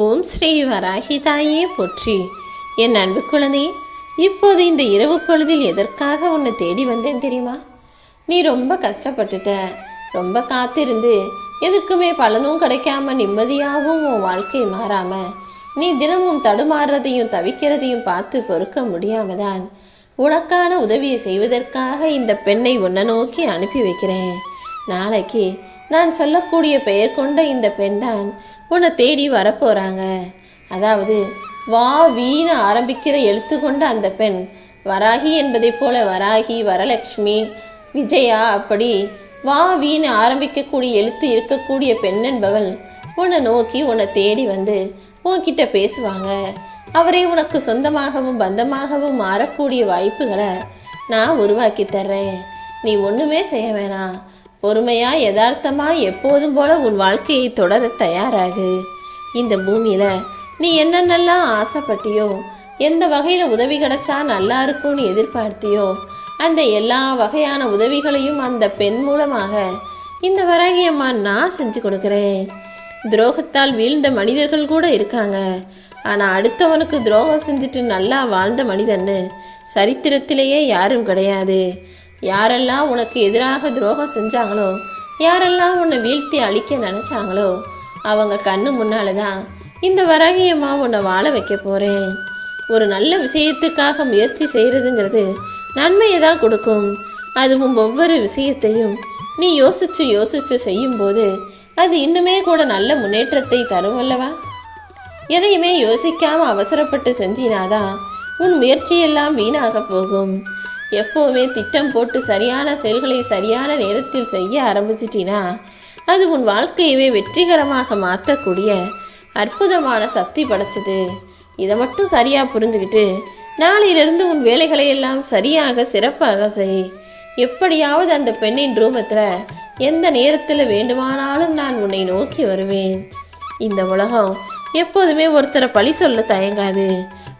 ஓம் ஸ்ரீ வராகி தாயே போற்றி. என் அன்பு குழந்தையே இப்போது இந்த இரவு பொழுதில் எதற்காக உன்னை தேடி வந்தேன் தெரியுமா? நீ ரொம்ப கஷ்டப்பட்டுட்ட. ரொம்ப காத்திருந்து எதுக்குமே பலனும் கிடைக்காம நிம்மதியாகவும் உன் வாழ்க்கை மாறாம நீ தினமும் தடுமாறுறதையும் தவிக்கிறதையும் பார்த்து பொறுக்க முடியாம தான் உனக்கான உதவியை செய்வதற்காக இந்த பெண்ணை உன்னை நோக்கி அனுப்பி வைக்கிறேன். நாளைக்கு நான் சொல்லக்கூடிய பெயர் கொண்ட இந்த பெண்தான் உன்னை தேடி வரப்போறாங்க. அதாவது வா வீணு ஆரம்பிக்கிற எழுத்து கொண்ட அந்த பெண் வராகி என்பதைப் போல வராகி வரலட்சுமி விஜயா அப்படி வா வீணு ஆரம்பிக்கக்கூடிய எழுத்து இருக்கக்கூடிய பெண் என்பவள் உன்னை நோக்கி உன்னை தேடி வந்து உன்கிட்ட பேசுவாங்க. அவரே உனக்கு சொந்தமாகவும் பந்தமாகவும் மாறக்கூடிய வாய்ப்புகளை நான் உருவாக்கி தர்றேன். நீ ஒன்றுமே செய்ய வேணாம். பொறுமையா யதார்த்தமா எப்போதும் போல உன் வாழ்க்கையை தொடர தயாராகு. இந்த பூமியில நீ என்னென்னலாம் ஆசைப்பட்டியோ எந்த வகையில உதவி கிடைச்சா நல்லா இருக்கும்னு எதிர்பார்த்தியோ அந்த எல்லா வகையான உதவிகளையும் அந்த பெண் மூலமாக இந்த வராகியம்மா நான் செஞ்சு கொடுக்குறேன். துரோகத்தால் வீழ்ந்த மனிதர்கள் கூட இருக்காங்க. ஆனா அடுத்தவனுக்கு துரோகம் செஞ்சுட்டு நல்லா வாழ்ந்த மனிதன்னு சரித்திரத்திலேயே யாரும் கிடையாது. யாரெல்லாம் உனக்கு எதிராக துரோகம் செஞ்சாங்களோ யாரெல்லாம் உன்னை வீழ்த்தி அழிக்க நினைச்சாங்களோ அவங்க கண்ணு முன்னாலதான் இந்த வரகியமா உன்னை வாழ வைக்க போறேன். ஒரு நல்ல விஷயத்துக்காக முயற்சி செய்யறதுங்கிறது நன்மையை தான் கொடுக்கும். அதுவும் ஒவ்வொரு விஷயத்தையும் நீ யோசிச்சு யோசிச்சு செய்யும்போது அது இன்னுமே கூட நல்ல முன்னேற்றத்தை தரும் அல்லவா? எதையுமே யோசிக்காம அவசரப்பட்டு செஞ்சினாதான் உன் முயற்சியெல்லாம் வீணாக போகும். எப்போவுமே திட்டம் போட்டு சரியான செயல்களை சரியான நேரத்தில் செய்ய ஆரம்பிச்சிட்டினா அது உன் வாழ்க்கையவே வெற்றிகரமாக மாற்றக்கூடிய அற்புதமான சக்தி படைச்சது. இதை மட்டும் சரியாக புரிஞ்சுக்கிட்டு நாளையிலிருந்து உன் வேலைகளை எல்லாம் சரியாக சிறப்பாக செய். எப்படியாவது அந்த பெண்ணின் ரூபத்தில் எந்த நேரத்தில் வேண்டுமானாலும் நான் உன்னை நோக்கி வருவேன். இந்த உலகம் எப்போதுமே ஒருத்தரை பழி சொல்ல தயங்காது.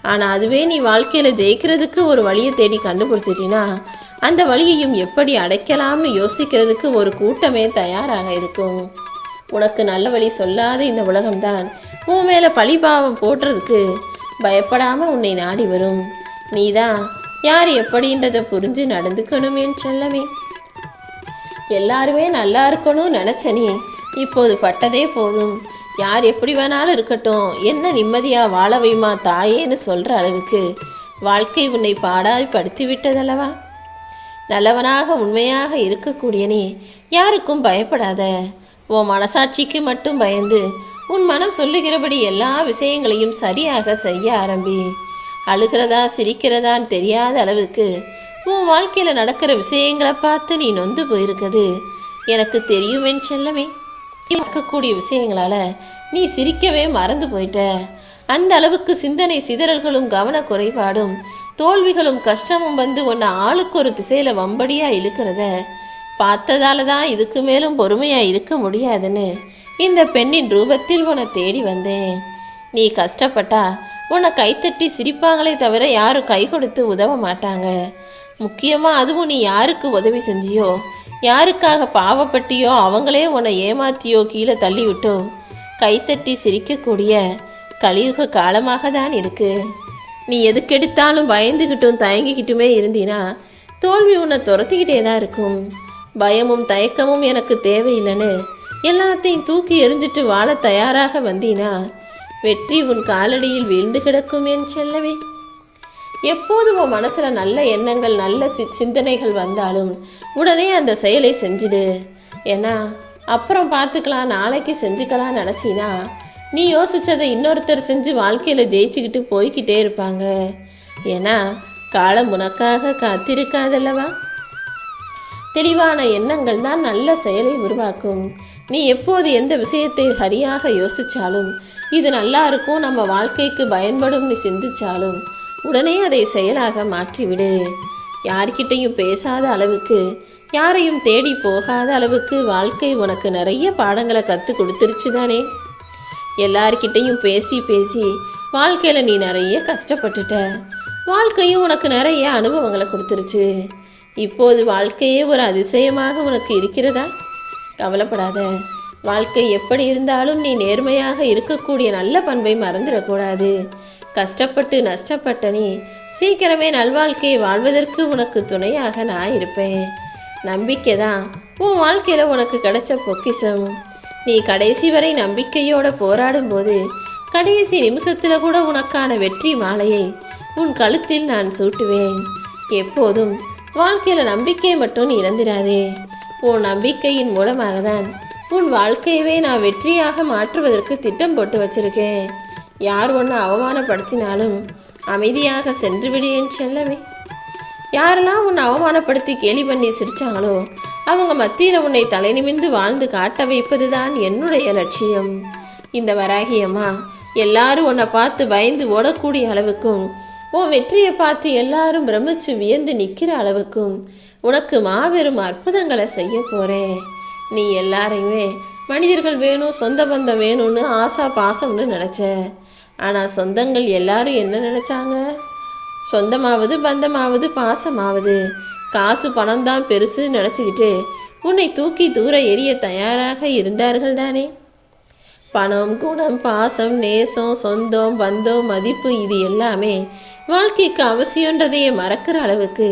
ஆனால் அதுவே நீ வாழ்க்கையில் ஜெயிக்கிறதுக்கு ஒரு வழியை தேடி கண்டுபிடிச்சிட்டினா அந்த வழியையும் எப்படி அடைக்கலாம்னு யோசிக்கிறதுக்கு ஒரு கூட்டமே தயாராக இருக்கும். உனக்கு நல்ல வழி சொல்லாத இந்த உலகம்தான். உன் மேலே பழிபாவம் போடுறதுக்கு பயப்படாமல் உன்னை நாடி வரும். நீதான் யார் எப்படின்றதை புரிஞ்சு நடந்துக்கணும் என் செல்லமே. எல்லாருமே நல்லா இருக்கணும்னு நினச்சனே இப்போது பட்டதே போதும். யார் எப்படி வேணாலும் இருக்கட்டும். என்ன நிம்மதியா வாழ வைமா தாயேன்னு சொல்ற அளவுக்கு வாழ்க்கை உன்னை பாடாய் படுத்தி விட்டதல்லவா? நல்லவனாக உண்மையாக இருக்கக்கூடியனே யாருக்கும் பயப்படாத. உன் மனசாட்சிக்கு மட்டும் பயந்து உன் மனம் சொல்லுகிறபடி எல்லா விஷயங்களையும் சரியாக செய்ய ஆரம்பி. அழுகிறதா சிரிக்கிறதான்னு தெரியாத அளவுக்கு உன் வாழ்க்கையில நடக்கிற விஷயங்களை பார்த்து நீ நொந்து போயிருக்குது எனக்கு தெரியும் செல்லமே. பார்க்கக்கூடிய விஷயங்களால நீ சிரிக்கவே மறந்து போயிட்ட. அந்த அளவுக்கு சிந்தனை சிதறல்களும் கவன குறைபாடும் தோல்விகளும் கஷ்டமும் வந்து உன்னை ஆளுக்கு ஒரு திசையில வம்படியா இழுக்கிறத பார்த்ததால தான் இதுக்கு மேலும் பொறுமையா இருக்க முடியாதுன்னு இந்த பெண்ணின் ரூபத்தில் உன்னை தேடி வந்தேன். நீ கஷ்டப்பட்டா உன்னை கைத்தட்டி சிரிப்பாங்களே தவிர யாரும் கை கொடுத்து உதவ மாட்டாங்க. முக்கியமா அதுவும் நீ யாருக்கு உதவி செஞ்சியோ யாருக்காக பாவப்பட்டியோ அவங்களே உன்னை ஏமாத்தியோ கீழே தள்ளிவிட்டோம். கைத்தட்டி சிரிக்கக்கூடிய கலியுக காலமாக தான் இருக்கு. நீ எதுக்கெடுத்தாலும் பயந்துகிட்டும் தயங்கிக்கிட்டுமே இருந்தினா தோல்வி உன்னை துரத்திக்கிட்டே தான் இருக்கும். பயமும் தயக்கமும் எனக்கு தேவையில்லைன்னு எல்லாத்தையும் தூக்கி எறிஞ்சிட்டு வாழ தயாராக வந்தீனா வெற்றி உன் காலடியில் வீழ்ந்து கிடக்கும் என் செல்லவே எப்போது உன் மனசுல நல்ல எண்ணங்கள் நல்ல சி- சிந்தனைகள் வந்தாலும் உடனே அந்த செயலை செஞ்சிடு. ஏன்னா அப்புறம் பார்த்துக்கலாம் நாளைக்கு செஞ்சுக்கலாம் நினச்சினா நீ யோசிச்சதை இன்னொருத்தர் செஞ்சு வாழ்க்கையில ஜெயிச்சுக்கிட்டு போய்க்கிட்டே இருப்பாங்க. ஏன்னா காலம் உனக்காக காத்திருக்காதல்லவா? தெளிவான எண்ணங்கள் தான் நல்ல செயலை உருவாக்கும். நீ எப்போது எந்த விஷயத்தை சரியாக யோசிச்சாலும் இது நல்லா இருக்கும் நம்ம வாழ்க்கைக்கு பயன்படும் நீ சிந்திச்சாலும் உடனே அதை செயலாக மாற்றிவிடு. யார்கிட்டையும் பேசாத அளவுக்கு யாரையும் தேடி போகாத அளவுக்கு வாழ்க்கை உனக்கு நிறைய பாடங்களை கற்றுக் கொடுத்துருச்சு தானே? எல்லார்கிட்டையும் பேசி பேசி வாழ்க்கையில நீ நிறைய கஷ்டப்பட்டுட்ட. வாழ்க்கையும் உனக்கு நிறைய அனுபவங்களை கொடுத்துருச்சு. இப்போது வாழ்க்கையே ஒரு அதிசயமாக உனக்கு இருக்கிறதா? கவலைப்படாத. வாழ்க்கை எப்படி இருந்தாலும் நீ நேர்மையாக இருக்கக்கூடிய நல்ல பண்பை மறந்துடக்கூடாது. கஷ்டப்பட்டு நஷ்டப்பட்ட நீ சீக்கிரமே நல்வாழ்க்கையை வாழ்வதற்கு உனக்கு துணையாக நான் இருப்பேன். நம்பிக்கை தான் உன் வாழ்க்கையில உனக்கு கிடைச்ச பொக்கிஷம். நீ கடைசி வரை நம்பிக்கையோட போராடும் போது கடைசி நிமிஷத்துல கூட உனக்கான வெற்றி மாலையை உன் கழுத்தில் நான் சூட்டுவேன். எப்போதும் வாழ்க்கையில நம்பிக்கை மட்டும் நீ உன் நம்பிக்கையின் மூலமாக தான் உன் வாழ்க்கையவே நான் வெற்றியாக மாற்றுவதற்கு திட்டம் போட்டு வச்சிருக்கேன். யார் ஒன்று அவமானப்படுத்தினாலும் அமைதியாக சென்று விடு என் செல்லவே யாரெல்லாம் உன்னை அவமானப்படுத்தி கேலி பண்ணி சிரிச்சாங்களோ அவங்க மத்தியில் உன்னை தலை நிமிந்து வாழ்ந்து காட்ட வைப்பதுதான் என்னுடைய லட்சியம். இந்த வராகியம்மா எல்லாரும் உன்னை பார்த்து பயந்து ஓடக்கூடிய அளவுக்கும் உன் வெற்றியை பார்த்து எல்லாரும் பிரமிச்சு வியந்து நிற்கிற அளவுக்கும் உனக்கு மாபெரும் அற்புதங்களை செய்ய போறேன். நீ எல்லாரையுமே மனிதர்கள் வேணும் சொந்த பந்தம் வேணும்னு ஆசா பாசம்னு நினச்ச. ஆனால் சொந்தங்கள் எல்லாரும் என்ன நினைச்சாங்க? சொந்தமாவது பந்தமாவது பாசமாவது. காசு பணம் தான் பெருசு நினச்சிக்கிட்டு உன்னை தூக்கி தூர எரிய தயாராக இருந்தார்கள் தானே? பணம் குணம் பாசம் நேசம் சொந்தம் பந்தம் மதிப்பு இது எல்லாமே வாழ்க்கைக்கு அவசியன்றதையே மறக்கிற அளவுக்கு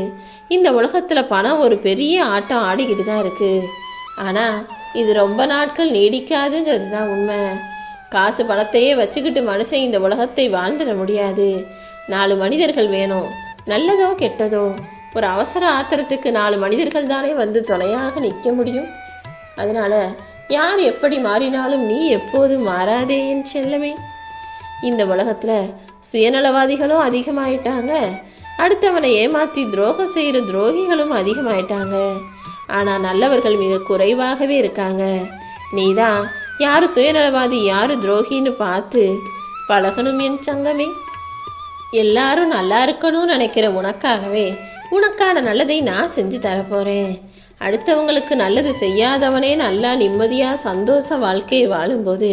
இந்த உலகத்தில் பணம் ஒரு பெரிய ஆட்டம் ஆடிக்கிட்டு தான் இருக்குது ஆனால் இது ரொம்ப நாட்கள் நீடிக்காதுங்கிறது தான் உண்மை. காசு பணத்தையே வச்சுக்கிட்டு மனுஷன் இந்த உலகத்தை வாழ்ந்துட முடியாது. நாலு மனிதர்கள் வேணும் நல்லதோ கெட்டதோ? ஒரு அவசர ஆத்திரத்துக்கு நாலு மனிதர்கள் தானே வந்து துணையாக நிற்க முடியும்? அதனால யார் எப்படி மாறினாலும் நீ எப்போதும் மாறாதே என் செல்லமே. இந்த உலகத்துல சுயநலவாதிகளும் அதிகமாயிட்டாங்க. அடுத்தவனை ஏமாத்தி துரோகம் செய்யற துரோகிகளும் அதிகமாயிட்டாங்க. ஆனா நல்லவர்கள் மிக குறைவாகவே இருக்காங்க. நீதான் யாரு சுயநலவாதி யாரு துரோகின்னு பார்த்து பழகணும் என் சங்கமே எல்லாரும் நல்லா இருக்கணும்னு நினைக்கிற உனக்காகவே உனக்கான நல்லதை நான் செஞ்சு தரப்போறேன். அடுத்தவங்களுக்கு நல்லது செய்யாதவனே நல்லா நிம்மதியா சந்தோஷ வாழ்க்கையை வாழும்போது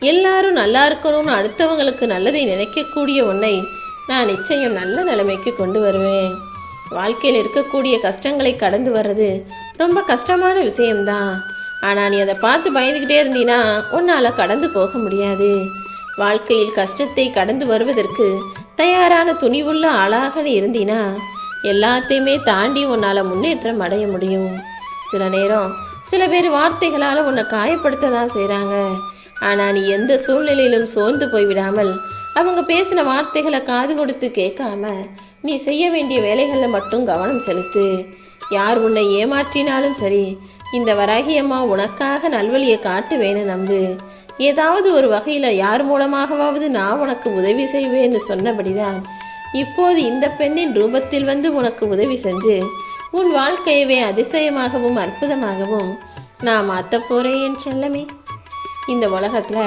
எல்லாரும் நல்லா இருக்கணும்னு அடுத்தவங்களுக்கு நல்லதை நினைக்கக்கூடிய உன்னை நான் நிச்சயம் நல்ல நிலைமைக்கு கொண்டு வருவேன். வாழ்க்கையில் இருக்கக்கூடிய கஷ்டங்களை கடந்து வர்றது ரொம்ப கஷ்டமான விஷயம்தான். ஆனால் நீ அதை பார்த்து பயந்துக்கிட்டே இருந்தீனா உன்னால் கடந்து போக முடியாது. வாழ்க்கையில் கஷ்டத்தை கடந்து வருவதற்கு தயாரான துணிவுள்ள ஆளாக நீ இருந்தீனா எல்லாத்தையுமே தாண்டி உன்னால் முன்னேற்றம் அடைய முடியும். சில நேரம் சில பேர் வார்த்தைகளால் உன்னை காயப்படுத்த தான் செய்கிறாங்க ஆனால் நீ எந்த சூழ்நிலையிலும் சோர்ந்து போய்விடாமல் அவங்க பேசின வார்த்தைகளை காது கொடுத்து கேட்காம நீ செய்ய வேண்டிய வேலைகளில் மட்டும் கவனம் செலுத்து. யார் உன்னை ஏமாற்றினாலும் சரி இந்த வராகியம்மா உனக்காக நல்வழியை காட்டுவேன்னு நம்பு. ஏதாவது ஒரு வகையில யார் மூலமாகவாவது நான் உனக்கு உதவி செய்வேன்னு சொன்னபடிதான் இப்போது இந்த பெண்ணின் ரூபத்தில் வந்து உனக்கு உதவி செஞ்சு உன் வாழ்க்கையவே அதிசயமாகவும் அற்புதமாகவும் நான் மாற்ற போறேன் என் செல்லமே. இந்த உலகத்துல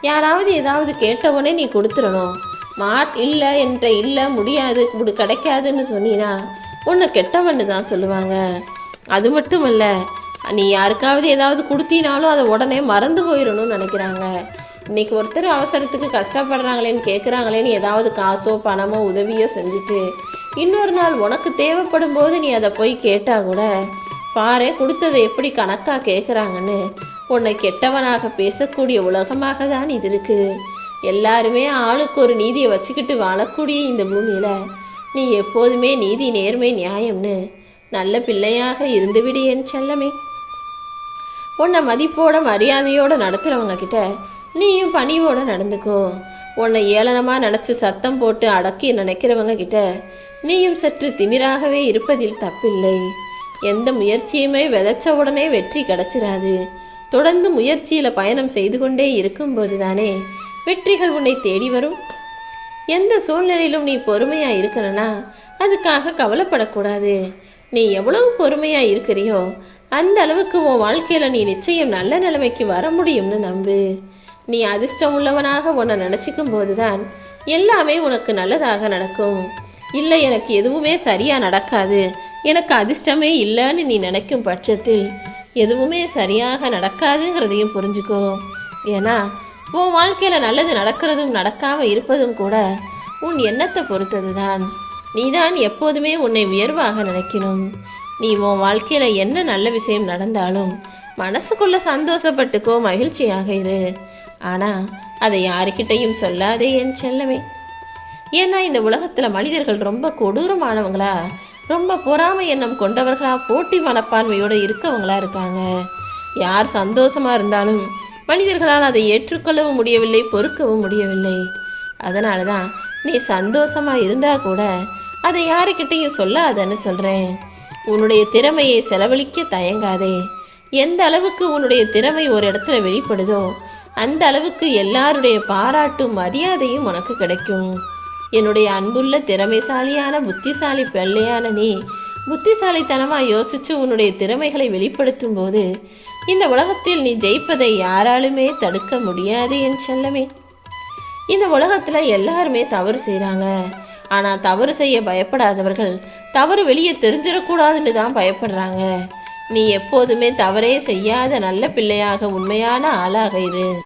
யாராவது ஏதாவது கேட்டவொடனே நீ கொடுத்துடணும். மாட் இல்லை என்ற இல்லை முடியாது இப்படி கிடைக்காதுன்னு சொன்னீனா உன்னை கெட்டவன்னு தான் சொல்லுவாங்க. அது மட்டும் இல்லை நீ யாருக்காவது ஏதாவது கொடுத்தீனாலும் அதை உடனே மறந்து போயிடணும்னு நினைக்கிறாங்க. இன்னைக்கு ஒருத்தர் அவசரத்துக்கு கஷ்டப்படுறாங்களேன்னு கேட்குறாங்களேன்னு ஏதாவது காசோ பணமோ உதவியோ செஞ்சுட்டு இன்னொரு நாள் உனக்கு தேவைப்படும் போது நீ அதை போய் கேட்டால் கூட பாரு கொடுத்ததை எப்படி கணக்காக கேட்குறாங்கன்னு உன்னை கெட்டவனாக பேசக்கூடிய உலகமாக தான் இது இருக்குது எல்லாருமே ஆளுக்கு ஒரு நீதியை வச்சுக்கிட்டு வாழக்கூடிய இந்த பூமியில் நீ எப்போதுமே நீதி நேர்மை நியாயம்னு நல்ல பிள்ளையாக இருந்துவிடு என் செல்லமே. உன்னை மதிப்போட மரியாதையோட நடத்துறவங்க கிட்ட நீயும் பணிவோட நடந்துக்கோ. உன்னை ஏளனமா நினைச்சு சத்தம் போட்டு அடக்கி நினைக்கிறவங்க கிட்ட நீயும் சற்று திமிராகவே இருப்பதில் தப்பில்லை. எந்த முயற்சியுமே விதைச்ச உடனே வெற்றி கிடைச்சிராது. தொடர்ந்து முயற்சியில பயணம் செய்து கொண்டே இருக்கும்போதுதானே வெற்றிகள் உன்னை தேடி வரும். எந்த சூழ்நிலையிலும் நீ பொறுமையா இருக்கணும்னா அதுக்காக கவலைப்படக்கூடாது. நீ எவ்வளவு பொறுமையா இருக்கிறியோ அந்த அளவுக்கு உன் வாழ்க்கையில நீ நிச்சயம் நல்ல நிலைமைக்கு வர முடியும்னு நம்பு. நீ அதிர்ஷ்டம் உள்ளவனாக உன்னை நினைச்சுக்கும் போதுதான் எல்லாமே உனக்கு நல்லதாக நடக்கும். இல்லை எனக்கு எதுவுமே சரியா நடக்காது. எனக்கு அதிர்ஷ்டமே இல்லைன்னு நீ நினைக்கும் பட்சத்தில் எதுவுமே சரியாக நடக்காதுங்கிறதையும் புரிஞ்சுக்கோ. ஏன்னா உன் வாழ்க்கையில நல்லது நடக்கிறதும் நடக்காம இருப்பதும் கூட உன் எண்ணத்தை பொறுத்ததுதான். நீதான் எப்போதுமே உன்னை உயர்வாக நினைக்கணும். நீ உன் வாழ்க்கையில என்ன நல்ல விஷயம் நடந்தாலும் மனசுக்குள்ள சந்தோஷப்பட்டுக்கோ மகிழ்ச்சியாக இரு. ஆனா அதை யாருக்கிட்டையும் சொல்லாதே என் செல்லமே. ஏன்னா இந்த உலகத்துல மனிதர்கள் ரொம்ப கொடூரமானவங்களா? ரொம்ப பொறாமை எண்ணம் கொண்டவர்களா? போட்டி மனப்பான்மையோட இருக்கவங்களா இருக்காங்க. யார் சந்தோஷமா இருந்தாலும் மனிதர்களால் அதை ஏற்றுக்கொள்ளவும் முடியவில்லை பொறுக்கவும் முடியவில்லை. அதனால தான் நீ சந்தோஷமா இருந்தா கூட அதை யாருக்கிட்டையும் சொல்லாதன்னு சொல்றேன். உன்னுடைய திறமையை செலவழிக்க தயங்காதே. எந்த அளவுக்கு உன்னுடைய திறமை ஒரு இடத்துல வெளிப்படுதோ அந்த அளவுக்கு எல்லாருடைய பாராட்டும் மரியாதையும் உனக்கு கிடைக்கும். என்னுடைய அன்புள்ள திறமைசாலியான புத்திசாலி பிள்ளையான நீ புத்திசாலித்தனமா யோசிச்சு உன்னுடைய திறமைகளை வெளிப்படுத்தும் போது இந்த உலகத்தில் நீ ஜெயிப்பதை யாராலுமே தடுக்க முடியாது என் செல்லமே. இந்த உலகத்துல எல்லாருமே தவறு செய்றாங்க. ஆனா தவறு செய்ய பயப்படாதவர்கள் தவறு வெளியே தெரிஞ்சிடக்கூடாதுன்னு தான் பயப்படுறாங்க. நீ எப்போதுமே தவறே செய்யாத நல்ல பிள்ளையாக உண்மையான ஆளாக இரு.